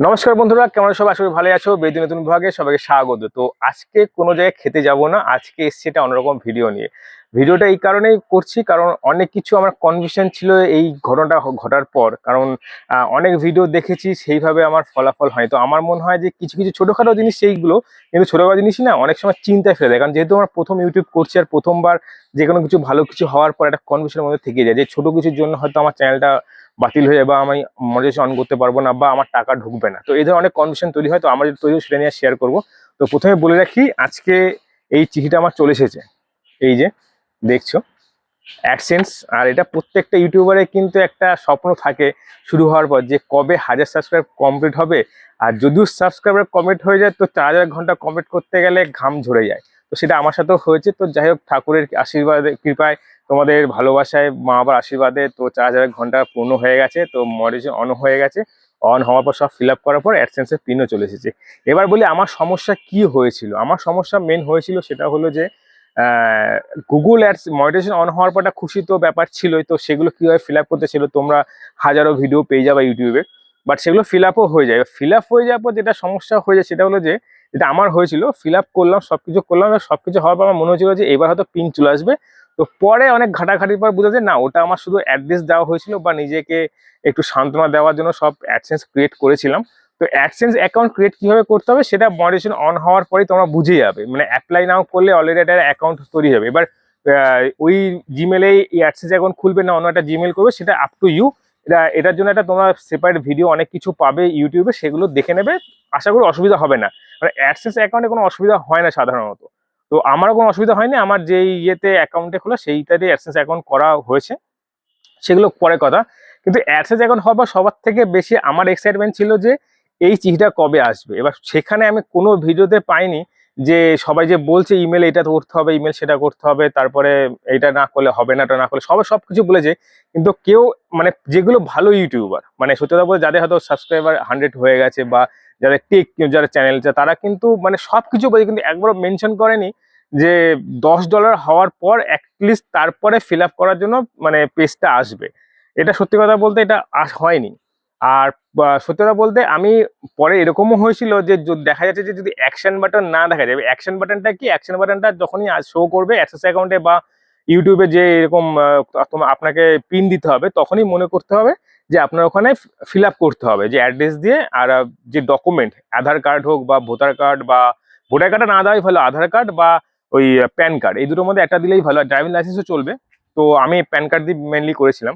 নমস্কার বন্ধুরা, কেমন সব করি ভালো আছো। বেদি নতুন বিভাগে সবাইকে স্বাগত। তো আজকে কোনো জায়গায় খেতে যাব না, আজকে এসছি এটা অন্যরকম ভিডিও নিয়ে। ভিডিওটা এই কারণেই করছি, কারণ অনেক কিছু আমার কনফিউশন ছিল এই ঘটনাটা ঘটার পর। কারণ অনেক ভিডিও দেখেছি, সেইভাবে আমার ফলাফল হয় তো আমার মনে হয় যে কিছু কিছু ছোটোখাটো জিনিস সেইগুলো, কিন্তু ছোটোখাটো জিনিসই না, অনেক সময় চিন্তায় ফেলে দেয়। কারণ যেহেতু আমার প্রথম ইউটিউব করছি আর প্রথমবার যে কোনো কিছু ভালো কিছু হওয়ার পর একটা কনফিউশনের মধ্যে থেকে যায়। যে ছোটো কিছুর জন্য হয়তো আমার চ্যানেলটা বাতিল হয়ে যাবে আমি মনিটাইজেশন অন করতে পারব না বা আমার টাকা ঢুকবে না। তো এই ধরনের অনেক কন্ডিশন তৈরি হয়, তো আমার তৈরি সেটা নিয়ে শেয়ার করব। তো প্রথমে বলে রাখি, আজকে এই চিঠিটা আমার চলে এসেছে। এই যে, দেখছ? অ্যাডসেন্স আর এটা প্রত্যেকটা ইউটিউবারে কিন্তু একটা স্বপ্ন থাকে শুরু হওয়ার পর যে কবে হাজার সাবস্ক্রাইব কমপ্লিট হবে। আর যদিও সাবস্ক্রাইবার কমপ্লিট হয়ে যায়, তো চার হাজার ঘণ্টা কমপ্লিট করতে গেলে ঘাম ঝরে যায়। তো সেটা আমার সাথেও হয়েছে। তো যাই হোক ঠাকুরের আশীর্বাদে, কৃপায় তোমাদের ভালোবাসায় মা বাবার আশীর্বাদে তো চার হাজার ঘণ্টা পূর্ণ হয়ে গেছে। তো মডিশন অন হয়ে গেছে। অন হওয়ার পর সব ফিল আপ করার পর অ্যাডসেন্সের পিনও চলে এসেছে। এবার বলি, আমার সমস্যা কি হয়েছিল? আমার সমস্যা মেন হয়েছিল সেটা হলো যে গুগল অ্যাডস মনিটাইজেশন অন হওয়ার পর একটা খুশি তো ব্যাপার ছিলই। তো সেগুলো কীভাবে ফিল আপ করতে ছিল তোমরা হাজারো ভিডিও পেয়ে যাবে ইউটিউবে। বাট সেগুলো ফিল আপও হয়ে যায়। ফিল আপ হয়ে যাওয়ার পর যেটা সমস্যা হয়ে যায় সেটা হলো যে যেটা আমার হয়েছিল ফিল আপ করলাম সব কিছু করলাম, এবার সব কিছু হওয়ার পর আমার মনে হয়েছিল যে এবার হয়তো পিন চলে আসবে। তো পরে অনেক ঘাটাঘাটির পর বোঝা যায়, না, ওটা আমার শুধু অ্যাড্রেস দেওয়া হয়েছিল বা নিজেকে একটু সান্ত্বনা দেওয়ার জন্য সব অ্যাডসেন্স ক্রিয়েট করেছিলাম। তো অ্যাডসেন্স অ্যাকাউন্ট ক্রিয়েট কীভাবে করতে হবে, সেটা মনিটাইজেশন অন হওয়ার পরেই তোমরা বুঝে যাবে। মানে অ্যাপ্লাই নাও করলে অলরেডি একটা অ্যাকাউন্ট তৈরি হবে। এবার ওই জিমেলেই এই অ্যাডসেন্স অ্যাকাউন্ট খুলবে না, অন্য একটা জিমেল করবে, সেটা আপ টু ইউ এটা, এটার জন্য একটা তোমরা সেপারেট ভিডিও অনেক কিছু পাবে ইউটিউবে সেগুলো দেখে নেবে। আশা করি অসুবিধা হবে না। মানে অ্যাডসেন্স অ্যাকাউন্টে কোনো অসুবিধা হয় না সাধারণত। তো আমারও কোনো অসুবিধা হয়নি, আমার যেই ইয়েতে অ্যাকাউন্টে খোলা সেইটাতে অ্যাডসেন্স অ্যাকাউন্ট করা হয়েছে। সেগুলো পরে কথা। কিন্তু অ্যাডসেন্স অ্যাকাউন্ট হওয়ার সবার থেকে বেশি আমার এক্সাইটমেন্ট ছিল যে এই চিঠিটা কবে আসবে। এবার সেখানে আমি কোনো ভিডিওতে পাইনি যে সবাই যে বলছে ইমেল এটা করতে হবে, ইমেল সেটা করতে হবে, তারপরে এটা না করলে হবে না, এটা না করলে সবাই সব কিছু বলেছে। কিন্তু কেউ মানে যেগুলো ভালো ইউটিউবার মানে সত্যি কথা বলতে যাদের হয়তো সাবস্ক্রাইবার হান্ড্রেড হয়ে গেছে বা যাদের টেক, যারা চ্যানেল তারা কিন্তু মানে সব কিছু বলে কিন্তু একবারও মেনশন করেনি যে দশ ডলার হওয়ার পর অ্যাটলিস্ট তারপরে ফিল করার জন্য মানে পেজটা আসবে। এটা সত্যি কথা বলতে এটা আস, হয়নি। আর সত্যি কথা বলতে আমি পরে এরকমও হয়েছিল যে দেখা যাচ্ছে যে যদি অ্যাকশন বাটন না দেখা যাবে অ্যাকশন বাটনটা কি? অ্যাকশন বাটনটা যখনই শো করবে অ্যাক্সেস অ্যাকাউন্টে বা ইউটিউবে যে এরকম আপনাকে পিন দিতে হবে, তখনই মনে করতে হবে যে আপনার ওখানে ফিল করতে হবে, যে অ্যাড্রেস দিয়ে আর যে ডকুমেন্ট আধার কার্ড হোক বা ভোটার কার্ড বা ভোটার কার্ডটা না দেওয়াই ভালো আধার কার্ড বা ওই প্যান কার্ড এই দুটোর মধ্যে একটা দিলেই ভালো, আর ড্রাইভিং লাইসেন্সও চলবে। তো আমি প্যান কার্ড দিয়ে মেনলি করেছিলাম।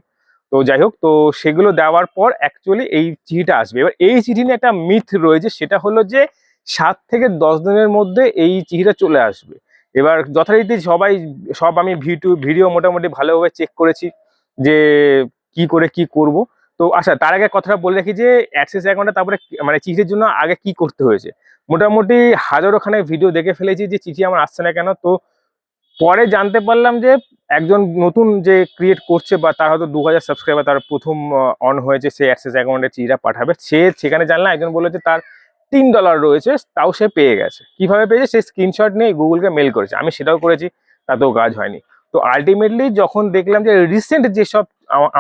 তো যাই হোক, তো সেগুলো দেওয়ার পর অ্যাকচুয়ালি এই চিঠিটা আসবে। এবার এই চিঠি নিয়ে একটা মিথ রয়েছে, সেটা হলো যে সাত থেকে দশ দিনের মধ্যে এই চিঠিটা চলে আসবে। এবার যথারীতি সবাই, সব আমি ভিডিও ভিডিও মোটামুটি ভালোভাবে চেক করেছি যে কি করে কি করব। তো আচ্ছা তার আগে কথাটা বলে রাখি যে অ্যাক্সেস অ্যাকাউন্টে তারপরে মানে চিঠির জন্য আগে কি করতে হয়েছে? মোটামুটি হাজারোখানে ভিডিও দেখে ফেলেছি যে চিঠি আমার আসছে না কেন, তো পরে জানতে পারলাম যে একজন নতুন যে ক্রিয়েট করছে বা তার হয়তো দু হাজার সাবস্ক্রাইবার তার প্রথম অন হয়েছে, সে অ্যাক্সেস অ্যাকাউন্টে চিঠিটা পাঠাবে। সে সেখানে জানলাম একজন বলল যে তার তিন ডলার রয়েছে, তাও সে পেয়ে গেছে। কীভাবে পেয়েছে? সে স্ক্রিনশট নিয়ে গুগলকে মেল করেছে। আমি সেটাও করেছি, তাতেও কাজ হয়নি। তো আলটিমেটলি যখন দেখলাম যে রিসেন্ট যেসব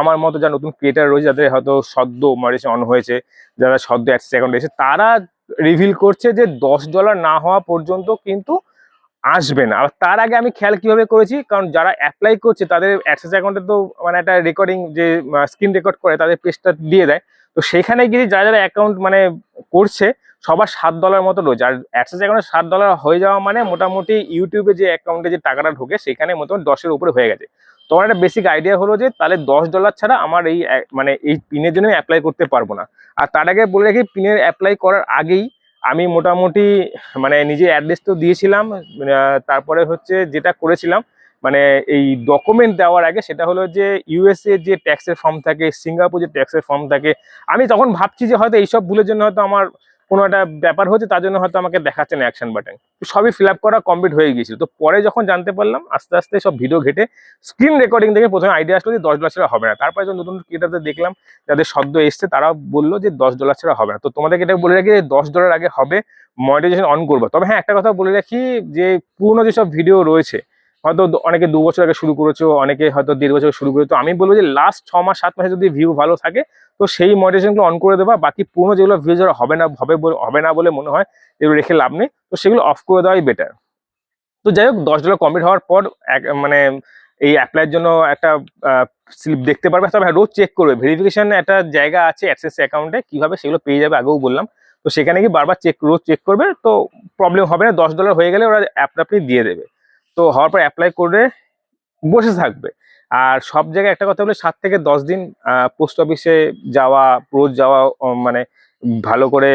আমার মতো যারা নতুন ক্রিয়েটার রয়েছে, যাদের হয়তো সদ্য মডিশন অন হয়েছে, যারা সদ্য অ্যাক্সেস অ্যাকাউন্ট এসেছে তারা রিভিল করছে যে দশ ডলার না হওয়া পর্যন্ত কিন্তু আসবে না। আর তার আগে আমি খেয়াল কীভাবে করেছি, কারণ যারা অ্যাপ্লাই করছে, তাদের অ্যাক্সেস অ্যাকাউন্টে তো মানে একটা রেকর্ডিং যে স্ক্রিন রেকর্ড করে, তাদের পেজটা দিয়ে দেয়। তো সেখানে গিয়ে যারা যারা অ্যাকাউন্ট মানে করছে, সবার সাত ডলার মতো রয়েছে। আর অ্যাক্সেস অ্যাকাউন্টে সাত ডলার হয়ে যাওয়া মানে মোটামুটি ইউটিউবে যে অ্যাকাউন্টে যে টাকাটা ঢোকে, সেখানে মোটামুটি দশের উপরে হয়ে গেছে। তোমার একটা বেসিক আইডিয়া হলো যে তাহলে দশ ডলার ছাড়া আমার এই মানে এই পিনের জন্য অ্যাপ্লাই করতে পারব না। আর তার আগে বলে রাখি পিনের অ্যাপ্লাই করার আগেই আমি মোটামুটি মানে নিজে অ্যাড্রেস তো দিয়েছিলাম তারপরে হচ্ছে যেটা করেছিলাম মানে এই ডকুমেন্ট দেওয়ার আগে সেটা হলো যে ইউএসএ যে ট্যাক্সের ফর্ম থাকে সিঙ্গাপুর যে ট্যাক্সের ফর্ম থাকে, আমি তখন ভাবছি যে হয়তো এইসব ভুলের জন্য হয়তো আমার কোনো একটা ব্যাপার হচ্ছে, তার জন্য হয়তো আমাকে দেখাচ্ছে না অ্যাকশন বাটন সবই ফিল করা কমপ্লিট হয়ে গিয়েছিল। তো পরে যখন জানতে পারলাম, আস্তে আস্তে সব ভিডিও ঘেটে স্ক্রিন রেকর্ডিং থেকে প্রথমে আইডিয়া আসলো যে দশ ডলার ছাড়া হবে না। তারপরে যখন নতুন ক্রিয়েটারদের দেখলাম, যাদের শব্দ এসছে তারা বলল যে দশ ডলার ছাড়া হবে না। তো তোমাদেরকে এটা বলে রাখি যে দশ ডলার আগে হবে মনিটাইজেশন অন করব। তবে হ্যাঁ একটা কথা বলে রাখি যে পুরোনো যেসব ভিডিও রয়েছে, হয়তো অনেকে দু বছর আগে শুরু করেছ, অনেকে হয়তো দেড় বছর শুরু করেছ। আমি বলব যে লাস্ট ছ মাস, সাত মাসে যদি ভিউ ভালো থাকে তো সেই মনিটাইজেশনগুলো অন করে দেবা। বাকি পুরোনো যেগুলো ভিউ যারা হবে না হবে হবে না বলে মনে হয় এগুলো রেখে লাভ নেই। তো সেগুলো অফ করে দেওয়াই বেটার তো যাই হোক দশ ডলার কমপ্লিট হওয়ার পর মানে এই অ্যাপ্লাইয়ের জন্য একটা স্লিপ দেখতে পারবে। তবে হ্যাঁ, রোজ চেক করবে। ভেরিফিকেশন একটা জায়গা আছে অ্যাক্সেস অ্যাকাউন্টে কীভাবে সেগুলো পেয়ে যাবে আগেও বললাম। তো সেখানে গিয়ে বারবার চেক রোজ চেক করবে। তো প্রবলেম হবে না দশ ডলার হয়ে গেলে ওরা অ্যাপটা আপনি দিয়ে দেবে। তো হওয়ার পর অ্যাপ্লাই করে বসে থাকবে। আর সব জায়গায় একটা কথা বলে, সাত থেকে দশ দিন পোস্ট অফিসে যাওয়া, রোজ যাওয়া মানে ভালো করে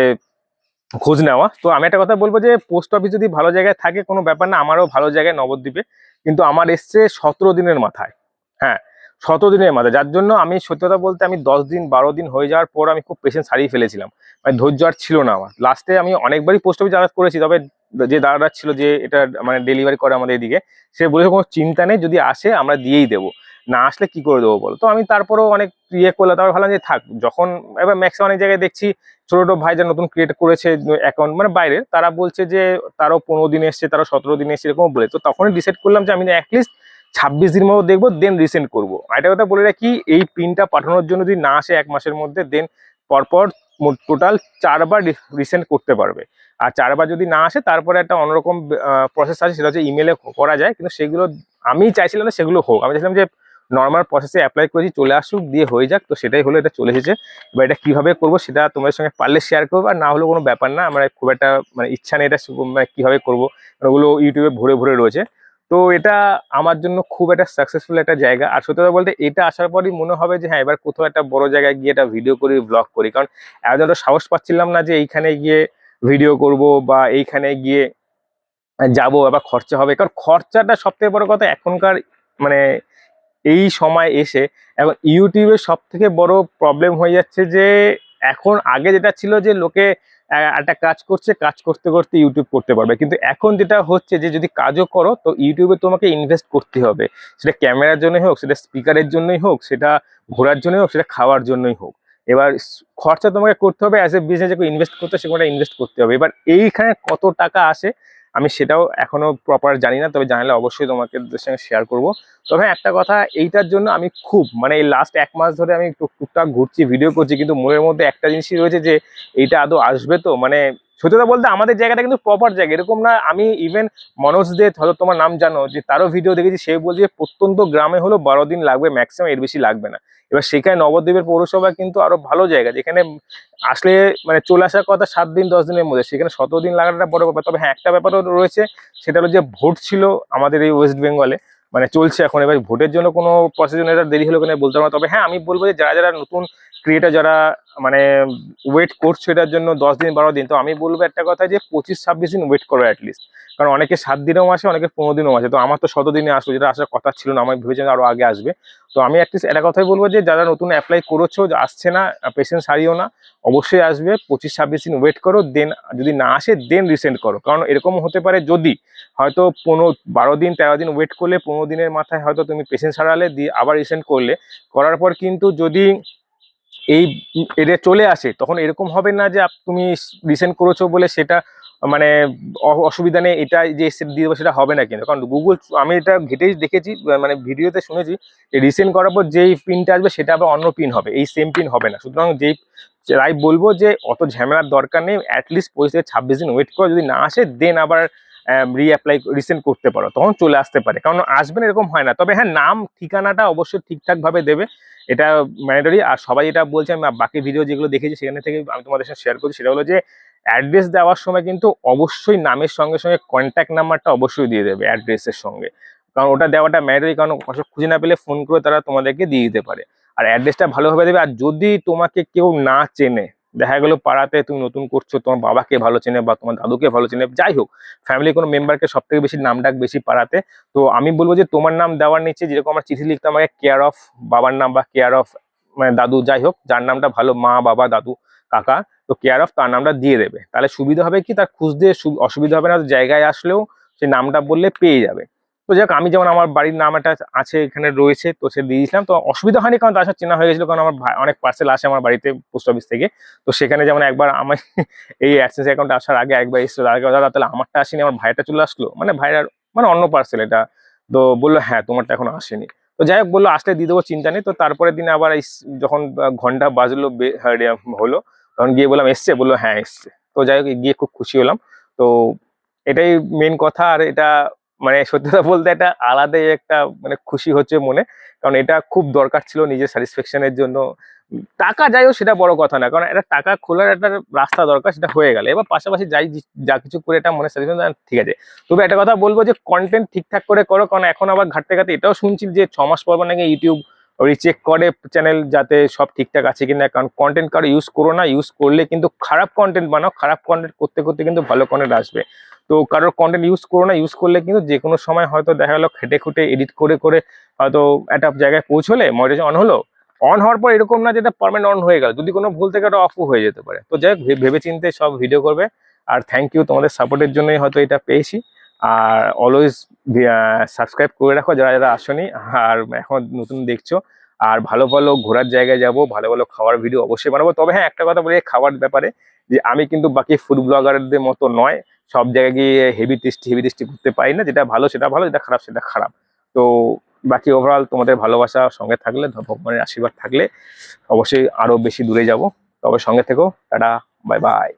খোঁজ নেওয়া। তো আমি একটা কথা বলব যে পোস্ট অফিস যদি ভালো জায়গায় থাকে, কোনো ব্যাপার না, আমারও ভালো জায়গায় নবদ্বীপে। কিন্তু আমার এসছে সতেরো দিনের মাথায়। হ্যাঁ সতেরো দিনের মাথায়। যার জন্য আমি সত্যি কথা বলতে আমি দশ দিন, বারো দিন হয়ে যাওয়ার পর আমি খুব পেশেন্ট হারিয়ে ফেলেছিলাম। মানে ধৈর্য আর ছিল না আমার। লাস্টে আমি অনেকবারই পোস্ট অফিস যাতায়াত করেছি, তবে যে দাদাটা ছিল যে, এটা মানে ডেলিভারি করে আমাদের এদিকে, সে বলেছে, কোনো চিন্তা নেই, যদি আসে, আমরা দিয়েই দেবো। না আসলে কি করে দেবো বলো? তো আমি তারপরেও অনেক ইয়ে করলাম, তারপর ভাবলাম যে থাক, যখন এবার ম্যাক্সিমাম অনেক জায়গায় দেখছি ছোটো ছোটো ভাই যারা নতুন ক্রিয়েট করেছে অ্যাকাউন্ট মানে বাইরের, তারা বলছে যে তারও পনেরো দিন এসছে, তারও সতেরো দিন এসছে, এরকম বলে। তো তখনই ডিসাইড করলাম যে আমি অ্যাটলিস্ট ছাব্বিশ দিন মতো দেখব দেন রিসেন্ট করব। আরেকটা কথা বলে রাখি, এই পিনটা পাঠানোর জন্য যদি না আসে এক মাসের মধ্যে দেন পরপর টোটাল চারবার রিসেন্ট করতে পারবে। আর চারবার যদি না আসে, তারপরে একটা অন্যরকম প্রসেস আছে, সেটা হচ্ছে ইমেলে করা যায়, কিন্তু সেগুলো আমি চাইছিলাম না সেগুলো হোক। আমি চাইছিলাম যে নর্মাল প্রসেসে অ্যাপ্লাই করেছি, চলে আসুক, দিয়ে হয়ে যাক। তো সেটাই হলো, এটা চলে এসেছে। এবার এটা কীভাবে করব, সেটা তোমাদের সঙ্গে পারলে শেয়ার করব। আর না হলেও কোনো ব্যাপার না, আমার খুব একটা মানে ইচ্ছা নেই এটা মানে কীভাবে করব। ওগুলো ইউটিউবে ভরে ভরে রয়েছে। তো এটা আমার জন্য খুব একটা সাকসেসফুল একটা জায়গা। আর সত্যি কথা বলতে, এটা আসার পরই মনে হবে যে হ্যাঁ এবার কোথাও একটা বড় জায়গায় গিয়ে একটা ভিডিও করি ব্লগ করি। কারণ এত সাহস পাচ্ছিলাম না যে, এইখানে গিয়ে ভিডিও করব বা এইখানে গিয়ে যাব, আবার খরচা হবে। কারণ খরচাটা সব থেকে বড় কথা, এখনকার মানে এই সময় এসে এখন ইউটিউবের সব থেকে বড় প্রবলেম হয়ে যাচ্ছে যে, এখন আগে যেটা ছিল যে, লোকে একটা কাজ করছে, কাজ করতে করতে ইউটিউব করতে পারবে। কিন্তু এখন যেটা হচ্ছে যে, যদি কাজও করো, তো ইউটিউবে তোমাকে ইনভেস্ট করতে হবে। সেটা ক্যামেরার জন্যই হোক, সেটা স্পিকারের জন্যই হোক, সেটা ঘোরার জন্যই হোক, সেটা খাওয়ার জন্যই হোক। এবার খরচা তোমাকে করতে হবে অ্যাজ এ বিজনেস ইনভেস্ট করতে সেখানে ইনভেস্ট করতে হবে। এবার এইখানে কত টাকা আসে আমি সেটাও এখনও প্রপার জানি না, তবে জানালে অবশ্যই তোমাকে সঙ্গে শেয়ার করব। তবে একটা কথা, এইটার জন্য আমি খুব মানে এই লাস্ট এক মাস ধরে আমি টুক- টুকটাক ঘুরছি ভিডিও করছি, কিন্তু মনের মধ্যে একটা জিনিসই রয়েছে যে, এইটা আদৌ আসবে তো? মানে সত্যি বলতে আমাদের জায়গাটা কিন্তু প্রপার জায়গা। এরকম না, আমি ইভেন মনোজ দে, হয়তো তোমার নাম জানো, যে তারও ভিডিও দেখেছি, সে বলছে প্রত্যন্ত গ্রামে হলো বারো দিন লাগবে ম্যাক্সিমাম এর বেশি লাগবে না। এবার সেখানে নবদ্বীপের পৌরসভা কিন্তু আরও ভালো জায়গা, যেখানে আসলে মানে চলে আসার কথা সাত দিন, দশ দিনের মধ্যে। সেখানে সতেরো দিন লাগাটা বড় ব্যাপার। তবে হ্যাঁ একটা ব্যাপারও রয়েছে, সেটা হলো যে ভোট ছিল আমাদের এই ওয়েস্ট বেঙ্গলে মানে চলছে এখন। এবার ভোটের জন্য কোনো প্রসেশন এটা দেরি হলো কিনা বলতে পারব তবে হ্যাঁ আমি বলব যে যারা যারা নতুন ক্রিয়েটার যারা মানে ওয়েট করছ এটার জন্য দশ দিন, বারো দিন, তো আমি বলব একটা কথা যে পঁচিশ, ছাব্বিশ দিন ওয়েট করো অ্যাটলিস্ট কারণ অনেকে সাত দিনেও আসে, অনেকে পনেরো দিনেও আসে। তো আমার তো শত দিনে আসলো, যেটা আসার কথা ছিল না আমি ভেবেছিলাম আরও আগে আসবে। তো আমি অ্যাটলিস্ট একটা কথাই বলব যে যারা নতুন অ্যাপ্লাই করেছ আসছে না পেশেন্ট সারিও না, অবশ্যই আসবে। পঁচিশ, ছাব্বিশ দিন ওয়েট করো দেন যদি না আসে দেন রিসেন্ট করো। কারণ এরকম হতে পারে যদি হয়তো পনেরো, বারো দিন, তেরো দিন ওয়েট করলে, পনেরো দিনের মাথায় হয়তো তুমি পেশেন্ট সারালে, দিয়ে আবার রিসেন্ট করলে। করার পর কিন্তু যদি এই এটা চলে আসে, তখন এরকম হবে না যে তুমি রিসেন্ট করেছ বলে সেটা মানে অসুবিধা নেই, এটা যে set দিয়ে দেবো সেটা হবে না কিন্তু। কারণ গুগল আমি এটা ঘেটেই দেখেছি মানে ভিডিওতে শুনেছি যে রিসেন্ড করার পর যেই পিনটা আসবে সেটা আবার অন্য পিন হবে, এই সেম পিন হবে না। সুতরাং যেই তাই বলব যে অত ঝামেলার দরকার নেই অ্যাটলিস্ট পঁচিশ থেকে ছাব্বিশ দিন ওয়েট করো, যদি না আসে দেন আবার রিঅ্যাপ্লাই রিসেন্ট করতে পারো, তখন চলে আসতে পারে। কারণ আসবে না এরকম হয় না। তবে হ্যাঁ নাম, ঠিকানাটা অবশ্যই ঠিকঠাকভাবে দেবে। এটা ম্যান্ডেটরি আর সবাই এটা বলছে, আমি বাকি ভিডিও যেগুলো দেখেছি সেখানে থেকে আমি তোমাদের সাথে শেয়ার করছি, সেটা হলো যে অ্যাড্রেস দেওয়ার সময় কিন্তু অবশ্যই নামের সঙ্গে সঙ্গে কন্ট্যাক্ট নাম্বারটা অবশ্যই দিয়ে দেবে অ্যাড্রেসের সঙ্গে। কারণ ওটা দেওয়াটা ম্যান্ডেটরি কারণ খুঁজে না পেলে ফোন করে তারা তোমাদেরকে দিয়ে দিতে পারে। আর অ্যাড্রেসটা ভালোভাবে দেবে, আর যদি তোমাকে কেউ না চেনে দেখা গেলো পাড়াতে তুমি নতুন করছ, তোমার বাবাকে ভালো চেনে বা তোমার দাদুকে ভালো চেনে, যাই হোক ফ্যামিলি কোনো মেম্বারকে সব থেকে বেশি নাম ডাক বেশি পাড়াতে। তো আমি বলব যে তোমার নাম দেওয়ার নিচে যেরকম আমার চিঠি লিখতাম আগে কেয়ার অফ বাবার নাম বা কেয়ার অফ মানে দাদু যাই হোক, যার নামটা ভালো, মা, বাবা, দাদু, কাকা, তো কেয়ার অফ তার নামটা দিয়ে দেবে। তাহলে সুবিধা হবে কি? তার খুঁজতে সু- অসুবিধা হবে না জায়গায় আসলেও সেই নামটা বললে পেয়ে যাবে। তো যাক আমি যেমন আমার বাড়ির নাম একটা আছে, এখানে রয়েছে, তো সে দিয়ে দিয়েছিলাম। তো অসুবিধা হয়নি, কারণ তার সাথে চেনা হয়ে গেছিল, কারণ আমার অনেক পার্সেল আসে আমার বাড়িতে পোস্ট অফিস থেকে। তো সেখানে যেমন একবার আমার এই অ্যাক্সেস অ্যাকাউন্ট আসার আগে একবার এসেছিল আগে দাদা, তাহলে আমারটা আসেনি, আমার ভাইটা চলে আসলো। মানে ভাইয়ার মানে অন্য পার্সেল এটা। তো বলল হ্যাঁ তোমারটা এখন আসেনি। তো যাই হোক, বলল, আসলে দিয়ে দেবো, চিন্তা নেই। তো তারপরের দিন আবার যখন ঘণ্টা বাজলো হলো, তখন গিয়ে বললাম, এসছে? বলল হ্যাঁ এসছে। তো যাই হোক, গিয়ে খুব খুশি হলাম। তো এটাই মেন কথা, আর এটা মানে সত্যি কথা বলতে একটা আলাদাই একটা মানে খুশি হচ্ছে মনে। কারণ এটা খুব দরকার ছিল নিজের স্যাটিসফ্যাকশনের জন্য। টাকা যাই হোক সেটা বড় কথা না, কারণ একটা টাকা খোলার একটা রাস্তা দরকার সেটা হয়ে গেল। এবার পাশাপাশি যাই যা কিছু করে এটা মনে স্যাটিসফ্যাকশন ঠিক আছে। তবে একটা কথা বলব যে কন্টেন্ট ঠিকঠাক করে করো, কারণ এখন আবার ঘাটতে ঘাটতে এটাও শুনছি যে ছ মাস পর নাকি ইউটিউব রিচেক করে চ্যানেল যাতে সব ঠিকঠাক আছে কিনা। কারণ কন্টেন্ট কারও ইউজ করো না ইউজ করলে কিন্তু খারাপ কন্টেন্ট বানাও, খারাপ কন্টেন্ট করতে করতে কিন্তু ভালো কন্টেন্ট আসবে। তো কারোর কন্টেন্ট ইউজ করো না ইউজ করলে কিন্তু যে কোনো সময় হয়তো দেখা গেলো খেটে খুটে এডিট করে করে হয়তো একটা জায়গায় পৌঁছলে মনিটাইজেশন অন হলো অন হওয়ার পর এরকম না যেটা পার্মানেন্ট অন হয়ে গেল, যদি কোনো ভুল থেকে ওটা অফও হয়ে যেতে পারে। তো যাই হোক ভেবে চিন্তে সব ভিডিও করবে, আর থ্যাংক ইউ তোমাদের সাপোর্টের জন্যই হয়তো এটা পেয়েছি। আর অলওয়েজ সাবস্ক্রাইব করে রাখো যারা যারা আসনি, আর এখন নতুন দেখছ, আর ভালো ভালো ঘোরার জায়গায় যাব, ভালো ভালো খাওয়ার ভিডিও অবশ্যই বানাবো। তবে হ্যাঁ একটা কথা বলি খাবার ব্যাপারে, যে আমি কিন্তু বাকি ফুড ব্লগারদের মতো নয় সব জায়গায় গিয়ে হেভি টেস্টি হেভি টেস্টি করতে পারি না। যেটা ভালো, সেটা ভালো, যেটা খারাপ, সেটা খারাপ। তো বাকি ওভারঅল তোমাদের ভালোবাসা সঙ্গে থাকলে, ভগবানের আশীর্বাদ থাকলে অবশ্যই আরও বেশি দূরে যাব। তবে সঙ্গে থেকো, টাটা বাই বাই